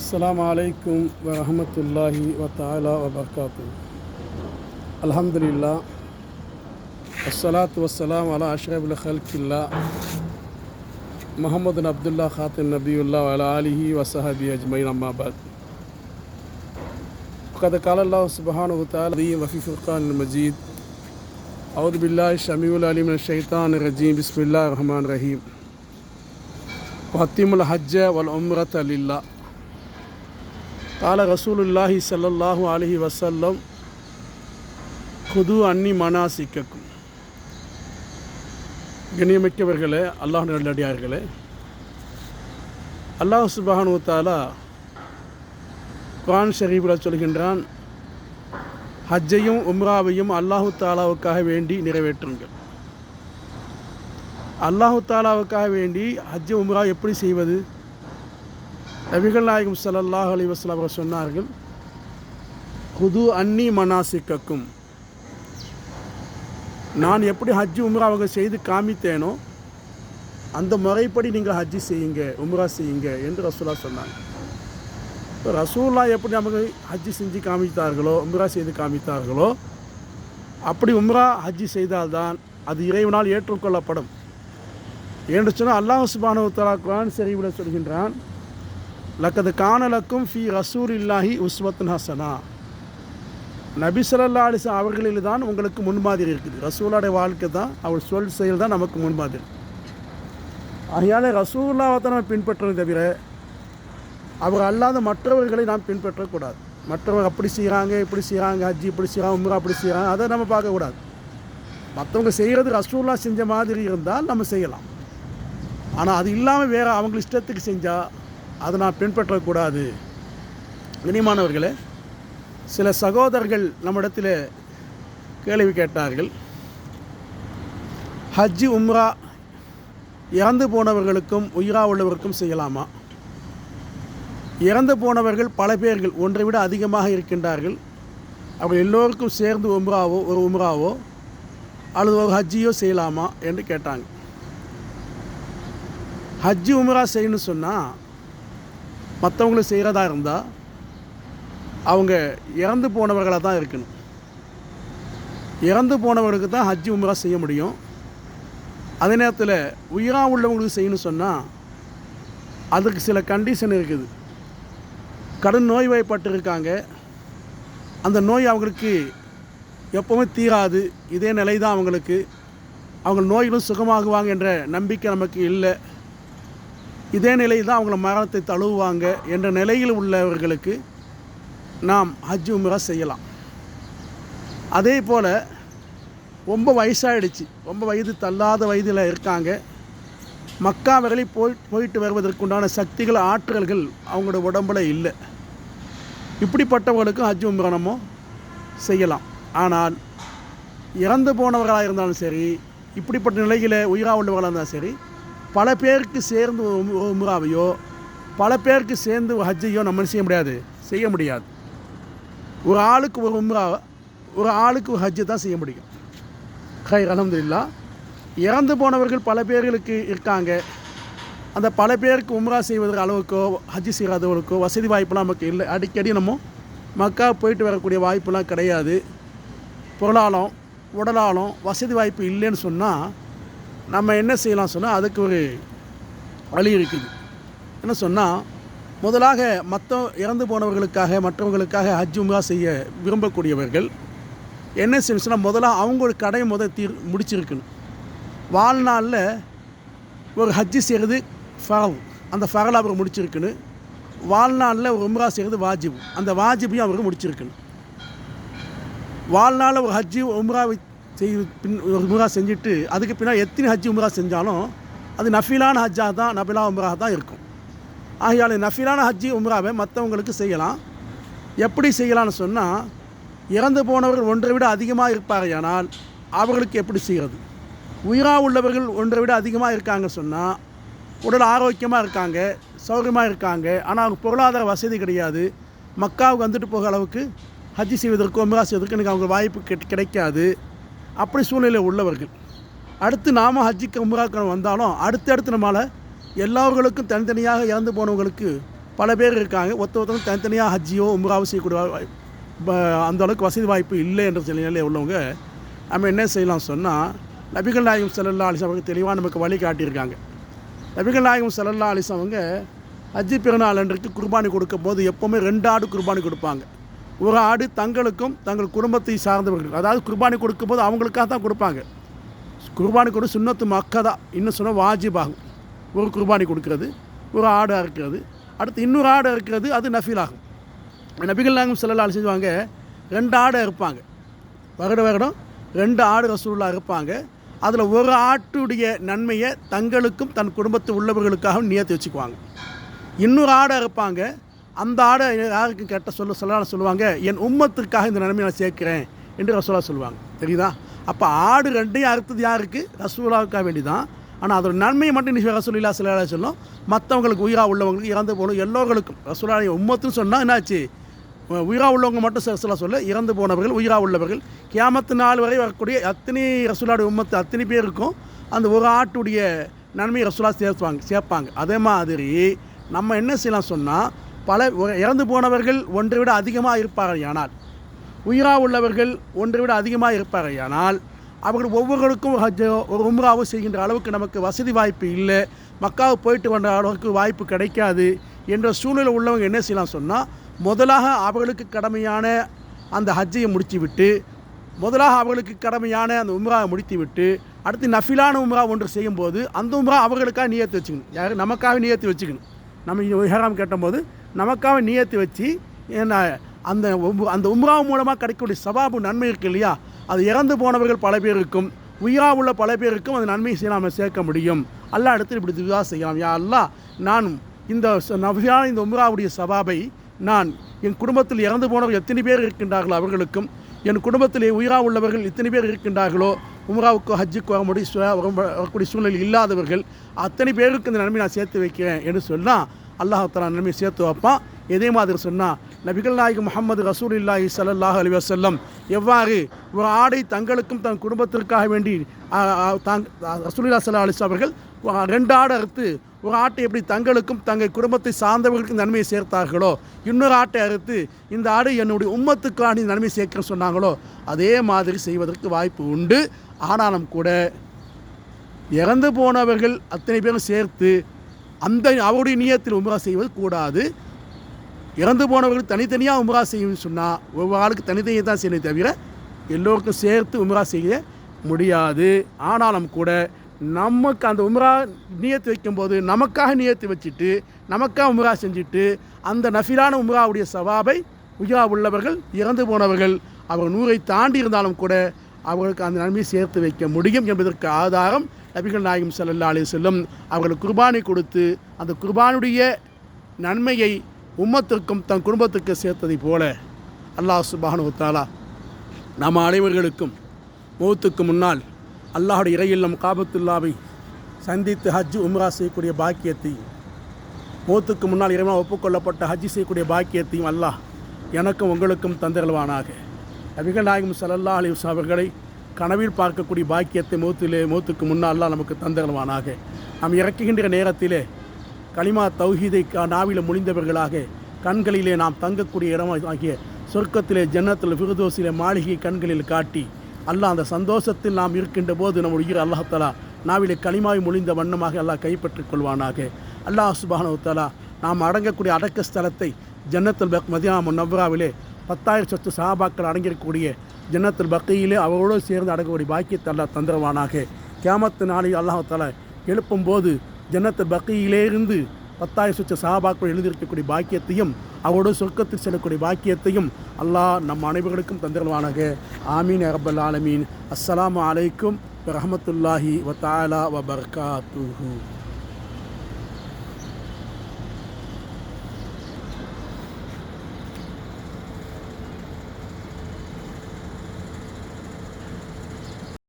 السلام عليكم ورحمة الله وتعالى وبركاته. الحمد لله والصلاة والسلام على أشرف الخلق الله. محمد عبد الله خاتم نبي الله وعلى آله وصحبه أجمعين أما بعد. وقد قال الله سبحانه وتعالى وفي فرقان المجيد. أعوذ بالله السميع العليم من الشيطان الرجيم. بسم الله الرحمن الرحيم. وأتم الحج والعمرة لله. கால ரசூலுல்லாஹி சல்லல்லாஹு அலஹி வசல்லம் குது அன்னி மனா சிக்கக்கும் கண்ணியமிக்கவர்களே அல்லாஹ் நல்லடியார்களே அல்லாஹ் சுபஹானு தாலா குரான் ஷரீஃபில் சொல்கின்றான் ஹஜ்ஜையும் உம்ராவையும் அல்லாஹு தாலாவுக்காக வேண்டி நிறைவேற்றுங்கள். அல்லாஹு தாலாவுக்காக வேண்டி ஹஜ்ஜை உம்ரா எப்படி செய்வது? நபிகள் நாயகம் சல்லாஹ் அலி வஸ்லாம் அவர்கள் சொன்னார்கள் குது அன்னி மனாசிக்கக்கும் நான் எப்படி ஹஜ்ஜு உம்ரா அவங்க செய்து காமித்தேனோ அந்த முறைப்படி நீங்கள் ஹஜ்ஜி செய்யுங்க உம்ரா செய்யுங்க என்று ரசூலா சொன்னாங்க. இப்போ ரசூல்லா எப்படி நமக்கு ஹஜ்ஜி செஞ்சு காமித்தார்களோ உம்ரா செய்து காமித்தார்களோ அப்படி உம்ரா ஹஜ்ஜி செய்தால்தான் அது இறைவனால் ஏற்றுக்கொள்ளப்படும். என்று சொன்னால் அல்லாஹ் சுபானு தலா குரான் சரிவில் சொல்கின்றான் லக்கது காணலக்கும் ஃபி ரசூல் இல்லாஹி உஸ்வத் ஹசனா நபி சொல்லா அலைஹி அவர்களில் தான் உங்களுக்கு முன்மாதிரி இருக்குது. ரசூலாடைய வாழ்க்கை தான் அவர் சொல் செயல் தான் நமக்கு முன்மாதிரி ஆகையால் ரசூல்லாவை தான் நம்ம பின்பற்றணும் தவிர அவர் அல்லாத மற்றவர்களை நாம் பின்பற்றக்கூடாது. மற்றவங்க அப்படி செய்கிறாங்க இப்படி செய்கிறாங்க ஹஜ்ஜி இப்படி செய்கிறாங்க உம்ரா அப்படி செய்கிறாங்க அதை நம்ம பார்க்கக்கூடாது. மற்றவங்க செய்கிறது ரசூல்லா செஞ்ச மாதிரி இருந்தால் நம்ம செய்யலாம். ஆனால் அது இல்லாமல் வேறு அவங்க இஷ்டத்துக்கு செஞ்சால் அதை நான் பின்பற்றக்கூடாது. இனிமானவர்களே சில சகோதரர்கள் நம்மிடத்தில் கேள்வி கேட்டார்கள். ஹஜ்ஜி உம்ரா இறந்து போனவர்களுக்கும் உயிரா உள்ளவருக்கும் செய்யலாமா? இறந்து போனவர்கள் பல பேர்கள் ஒன்றை விட அதிகமாக இருக்கின்றார்கள். அவர்கள் எல்லோருக்கும் சேர்ந்து உம்ராவோ ஒரு உம்ராவோ அல்லது ஒரு ஹஜ்ஜியோ செய்யலாமா? என்று கேட்டாங்க. ஹஜ்ஜி உம்ரா செய்யணும்னு சொன்னால் மற்றவங்களுக்கு செய்கிறதா இருந்தால் அவங்க இறந்து போனவர்களாக தான் இருக்கணும். இறந்து போனவர்களுக்கு தான் ஹஜ்ஜி உம்ரா செய்ய முடியும். அதே நேரத்தில் உயிராக உள்ளவங்களுக்கு செய்யணும்னு சொன்னால் அதுக்கு சில கண்டிஷன் இருக்குது. கடும் நோய் வாய்ப்பட்டிருக்காங்க அந்த நோய் அவங்களுக்கு எப்போவுமே தீராது. இதே நிலை தான் அவங்களுக்கு. அவங்க நோய்களும் சுகமாகுவாங்க என்ற நம்பிக்கை நமக்கு இல்லை. இதே நிலையில் தான் அவங்கள மரணத்தை தழுவுவாங்க என்ற நிலையில் உள்ளவர்களுக்கு நாம் ஹஜ் உம்ரா செய்யலாம். அதே போல் ரொம்ப வயசாகிடுச்சு ரொம்ப வயது தள்ளாத வயதில் இருக்காங்க. மக்கா வரை போய் போயிட்டு வருவதற்குண்டான சக்திகள் ஆற்றல்கள் அவங்களோட உடம்புல இல்லை. இப்படிப்பட்டவர்களுக்கும் ஹஜ் உம்ரா செய்யலாம். ஆனால் இறந்து போனவர்களாக இருந்தாலும் சரி இப்படிப்பட்ட நிலையில் உயிராக உள்ளவர்களாக இருந்தாலும் சரி பல பேருக்கு சேர்ந்து உம்- உம்ராவையோ பல பேருக்கு சேர்ந்து ஒரு ஹஜ்ஜையோ நம்ம செய்ய முடியாது? செய்ய முடியாது. ஒரு ஆளுக்கு ஒரு உம்ரா ஒரு ஆளுக்கு ஒரு ஹஜ்ஜை தான் செய்ய முடியும். ஹை அலமதுல்லா இறந்து போனவர்கள் பல பேர்களுக்கு இருக்காங்க. அந்த பல பேருக்கு உம்ரா செய்வதற்கு அளவுக்கோ ஹஜ் செய்யாதவர்களுக்கோ வசதி வாய்ப்புலாம் நமக்கு இல்லை. அடிக்கடி நம்ம மக்கா போயிட்டு வரக்கூடிய வாய்ப்புலாம் கிடையாது. பொருளாலம் உடலாலம் வசதி வாய்ப்பு இல்லைன்னு சொன்னால் நம்ம என்ன செய்யலாம் சொன்னால் அதுக்கு ஒரு வழி இருக்குது. என்ன சொன்னால் முதலாக மற்ற இறந்து போனவர்களுக்காக மற்றவர்களுக்காக ஹஜ் உம்ரா செய்ய விரும்பக்கூடியவர்கள் என்ன செய்யணும் சொன்னால் அவங்களோட கடை முதல் தீர் முடிச்சிருக்கணும். வாழ்நாளில் ஒரு ஹஜ்ஜி செய்கிறது ஃபரல் அந்த ஃபரல் அவர் முடிச்சிருக்கணும். வாழ்நாளில் ஒரு உம்ரா செய்கிறது வாஜிப். அந்த வாஜிபையும் அவருக்கு முடிச்சிருக்கணும். வாழ்நாளில் ஒரு ஹஜ்ஜி உம்ராவை செய் பின் ஒரு உம்ரா செஞ்சுட்டு அதுக்கு பின்னால் எத்தனை ஹஜ்ஜி உம்ரா செஞ்சாலும் அது நஃபிலான ஹஜ்ஜாக தான் நபிலா உம்ரா தான் இருக்கும். ஆகையால் நஃபிலான ஹஜ்ஜி உம்ராவை மற்றவங்களுக்கு செய்யலாம். எப்படி செய்யலாம்னு சொன்னால் இறந்து போனவர்கள் ஒன்றை விட அதிகமாக இருப்பார்கள் அவர்களுக்கு எப்படி செய்கிறது உயிராக உள்ளவர்கள் ஒன்றை விட அதிகமாக இருக்காங்க சொன்னால் உடல் ஆரோக்கியமாக இருக்காங்க சௌகரியமாக இருக்காங்க ஆனால் அவங்க பொருளாதார வசதி கிடையாது. மக்காவுக்கு வந்துட்டு போகிற அளவுக்கு ஹஜ்ஜி செய்வதற்கோ உம்ரா செய்வதற்கு எனக்கு அவங்க வாய்ப்பு கிடைக்காது. அப்படி சூழ்நிலை உள்ளவர்கள். அடுத்து நாம் ஹஜ்ஜிக்கு உம்ராக்கு வந்தாலும் அடுத்தடுத்து நம்மளால் எல்லாவர்களுக்கும் தனித்தனியாக இறந்து போனவங்களுக்கு பல பேர் இருக்காங்க. ஒருத்த ஒருத்தவங்க தனித்தனியாக ஹஜ்ஜியோ உம்ராவோ செய்யக்கூடிய வா- ப- அந்த அளவுக்கு வசதி வாய்ப்பு இல்லை என்ற சில நிலையில் உள்ளவங்க நம்ம என்ன செய்யலாம் சொன்னால் நபிகள் நாயகம் செல்லல்லா அலைஹி தெளிவாக நமக்கு வழி காட்டியிருக்காங்க. நபிகள் நாயகம் செல்லல்லா அலைஹி அவங்க ஹஜ்ஜி பெருநாள் அன்றைக்கு குர்பானி கொடுக்கும் போது எப்போவுமே ரெண்டு ஆடு குர்பானி கொடுப்பாங்க. ஒரு ஆடு தங்களுக்கும் தங்கள் குடும்பத்தை சார்ந்தவர்கள். அதாவது குர்பானி கொடுக்கும்போது அவங்களுக்காக தான் கொடுப்பாங்க. குர்பானி கொடு சுண்ணத்து மக்கதா இன்னும் சொன்னால் வாஜிபாகும். ஒரு குர்பானி கொடுக்கறது ஒரு ஆடு அறுக்கிறது அடுத்து இன்னொரு ஆடு அறுக்கிறது அது நஃபீலாகும். நபிகள் நாயகம் ஸல்லல்லாஹு செய்வாங்க ரெண்டு ஆடு இருப்பாங்க வருட வருடம் ரெண்டு ஆடு ரசூல்லா இருப்பாங்க அதில் ஒரு ஆட்டுடைய நன்மையை தங்களுக்கும் தன் குடும்பத்து உள்ளவர்களுக்காகவும் நியத்து வச்சுக்குவாங்க. இன்னொரு ஆடை இருப்பாங்க அந்த ஆடை யாருக்கு கேட்ட சொல்ல சொல்ல சொல்லுவாங்க? என் உம்மத்துக்காக இந்த நன்மையை நான் சேர்க்கிறேன் என்று ரசூலா சொல்லுவாங்க. தெரியுதா? அப்போ ஆடு ரெண்டையும் அறுத்தது யாருக்கு? ரசூலாவுக்காக வேண்டி தான் ஆனால் அதோட நன்மையை மட்டும் நீ ரசூலில்லா சில சொல்லும் மற்றவங்களுக்கு உயிராக உள்ளவங்களுக்கு இறந்து போகணும் எல்லோர்களுக்கும் ரசூலாவுடைய உம்மத்துன்னு சொன்னால் என்னாச்சு? உயிராக உள்ளவங்க மட்டும் ரசூலா சொல்ல இறந்து போனவர்கள் உயிராக உள்ளவர்கள் கியாமத்து நாள் வரை வரக்கூடிய அத்தனை ரசூலாவுடைய உம்மத்து அத்தனை பேருக்கும் அந்த ஒரு ஆட்டுடைய நன்மையை ரசூலா சேர்த்துவாங்க சேர்ப்பாங்க. அதே மாதிரி நம்ம என்ன செய்யலாம் சொன்னால் பல இறந்து போனவர்கள் ஒன்றை விட அதிகமாக இருப்பார்கள் ஆனால் உயிராக உள்ளவர்கள் ஒன்றை விட அதிகமாக இருப்பார்கள் ஆனால் அவர்கள் ஒவ்வொருவருக்கும் ஒரு ஹஜ்ஜோ செய்கின்ற அளவுக்கு நமக்கு வசதி வாய்ப்பு இல்லை. மக்காவுக்கு போயிட்டு வந்த அளவுக்கு வாய்ப்பு கிடைக்காது என்ற சூழ்நிலை உள்ளவங்க என்ன செய்யலாம் சொன்னால் முதலாக அவர்களுக்கு கடமையான அந்த ஹஜ்ஜையை முடித்து விட்டு முதலாக அவர்களுக்கு கடமையான அந்த உம்ராவை முடித்து விட்டு அடுத்து நஃபிலான உம்ரா ஒன்று செய்யும்போது அந்த உம்ரா அவர்களுக்காக நியத்து வச்சுக்கணும். யார்? நமக்காக நியத்து வச்சுக்கணும். நம்ம இங்கே ஹேராம் கேட்டபோது நமக்காக நியத்து வச்சு அந்த உம்- அந்த உம்ரா மூலமாக கிடைக்கக்கூடிய சவாபு நன்மை இருக்கு இல்லையா? அது இறந்து போனவர்கள் பல பேருக்கும் உயிரா உள்ள பல பேருக்கும் அந்த நன்மை செய்ய சேர்க்க முடியும். அல்லா இடத்துல இப்படி துவா செய்யலாம். யா அல்லா நான் இந்த ச- நபியான இந்த உம்ராவுடைய சவாபை நான் என் குடும்பத்தில் இறந்து போனவர்கள் எத்தனை பேர் இருக்கின்றார்களோ அவர்களுக்கும் என் குடும்பத்திலே உயிரா உள்ளவர்கள் இத்தனை பேர் இருக்கின்றார்களோ உம்ராவுக்கோ ஹஜ்ஜுக்கோ வர முடிய வரக்கூடிய சூழ்நிலை இல்லாதவர்கள் அத்தனை பேருக்கு இந்த நன்மை நான் சேர்த்து வைக்கிறேன் என்று சொன்னால் அல்லாஹாலா நன்மை சேர்த்து வைப்பான். இதே மாதிரி சொன்னால் நபிகள் நாயகம் முகமது ரசூலில்லாஹி சல்லாஹ் அலி வசல்லம் எவ்வாறு ஒரு ஆடை தங்களுக்கும் தன் குடும்பத்திற்காக வேண்டி தாங் ரசூலில்லா சல்லா அலிஸ் அவர்கள் ரெண்டு ஆடை அறுத்து ஒரு ஆட்டை எப்படி தங்களுக்கும் தங்கள் குடும்பத்தை சார்ந்தவர்களுக்கு நன்மையை சேர்த்தார்களோ இன்னொரு ஆட்டை அறுத்து இந்த ஆடு என்னுடைய உம்மத்துக்கான நன்மை சேர்க்க சொன்னாங்களோ அதே மாதிரி செய்வதற்கு வாய்ப்பு உண்டு. ஆனாலும் கூட இறந்து போனவர்கள் அத்தனை பேரும் சேர்த்து அந்த அவருடைய நியத்தில் உம்ரா செய்வது கூடாது. இறந்து போனவர்கள் தனித்தனியாக உம்ரா செய்யணும்னு சொன்னால் ஒவ்வொரு ஆளுக்கு தனித்தனியாக தான் செய்யணும் தவிர எல்லோருக்கும் சேர்த்து உம்ரா செய்ய முடியாது. ஆனாலும் கூட நமக்கு அந்த உம்ரா நியத்து வைக்கும்போது நமக்காக நியத்து வச்சுட்டு நமக்காக உம்ரா செஞ்சுட்டு அந்த நஃபிலான உம்ராவுடைய சவாபை உயிரா உள்ளவர்கள் இறந்து போனவர்கள் அவர் நூறை தாண்டி இருந்தாலும் கூட அவர்களுக்கு அந்த நன்மையை சேர்த்து வைக்க முடியும் என்பதற்கு ஆதாரம் நபிகள் நாயகம் செல்லல்லாலே செல்லும் வஸல்லம் அவர்கள் குர்பானை கொடுத்து அந்த குர்பானுடைய நன்மையை உம்மத்திற்கும் தன் குடும்பத்துக்கு சேர்த்ததைப் போல அல்லாஹ் சுபானுத்தாலா நம் அனைவர்களுக்கும் மௌத்துக்கு முன்னால் அல்லாஹுடைய இறையில்லம் காபத்துல்லாவை சந்தித்து ஹஜ் உம்ரா செய்யக்கூடிய பாக்கியத்தையும் மௌத்துக்கு முன்னால் இறைவனா ஒப்புக்கொள்ளப்பட்ட ஹஜ் செய்யக்கூடிய பாக்கியத்தையும் அல்லாஹ் எனக்கும் உங்களுக்கும் தந்தருள்வானாக. நபிகள் நாயகம் சல்லா அலைஹி அவர்களை கனவில் பார்க்கக்கூடிய பாக்கியத்தை மூத்திலே மூத்துக்கு முன்னால் அல்லாஹ் நமக்கு தந்தருள்வானாக. நாம் இறக்குகின்ற நேரத்திலே களிமா தௌஹீதை கா- நாவில முடிந்தவர்களாக கண்களிலே நாம் தங்கக்கூடிய இடம் ஆகிய சொர்க்கத்திலே ஜன்னத்தில் விருதோசிலே மாளிகை கண்களில் காட்டி அல்லாஹ் அந்த சந்தோஷத்தில் நாம் இருக்கின்ற போது நம்ம உயிர் அல்லாஹாலா நாவிலே களிமாய் முழிந்த வண்ணமாக அல்லாஹ் கைப்பற்றிக் கொள்வானாக. அல்லாஹ் சுபானு தலா நாம் அடங்கக்கூடிய அடக்க ஸ்தலத்தை ஜன்னத்தில் பக் மதியா நவ்ராவிலே பத்தாயிரம் சொத்து சஹாபாக்கள் அடங்கியிருக்கக்கூடிய ஜன்னத்தில் பக்கையிலே அவர்களோடு சேர்ந்து அடங்கக்கூடிய பாக்கியத்தை அல்லாஹ் கேமத்து கியாமத்து நாளில் அல்லாஹால எழுப்பும்போது ஜன்னத்தில் பக்கையிலேருந்து பத்தாயிரம் சொச்ச சஹாபாக்கள் எழுதியிருக்கக்கூடிய பாக்கியத்தையும் அவரோடு சொர்க்கத்தில் செல்லக்கூடிய பாக்கியத்தையும் அல்லாஹ் நம் அனைவர்களுக்கும் தந்திரவானாக. ஆமீன் அரபல் ஆலமீன். அஸ்ஸலாமு அலைக்கும் ரஹமத்துல்லாஹி வ தஆலா வ